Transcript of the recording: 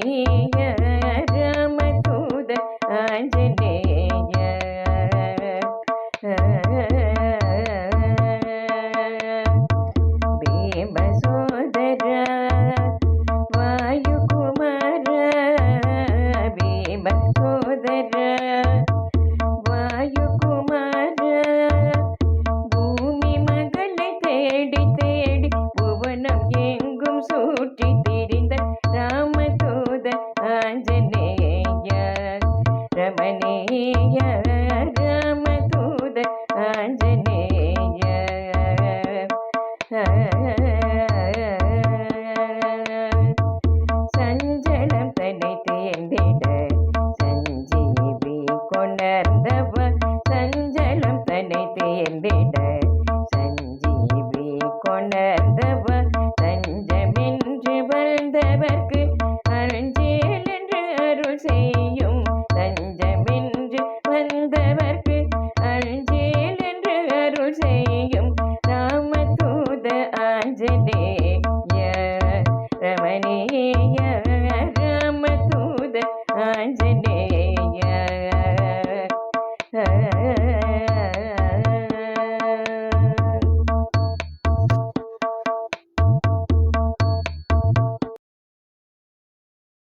Yeah. Anjaneya ராமதூத Anjaneya சஞ்சலம் தன்னை தேர்ந்திட சஞ்சீவி கொண்டர்ந்தவ சஞ்சலம் தன்னை தேர்ந்திட சஞ்சீவி கொண்டர்ந்தவ சஞ்சமின்றி வந்தவர்க்கு அருஞ்சேல் என்று அருள் செய்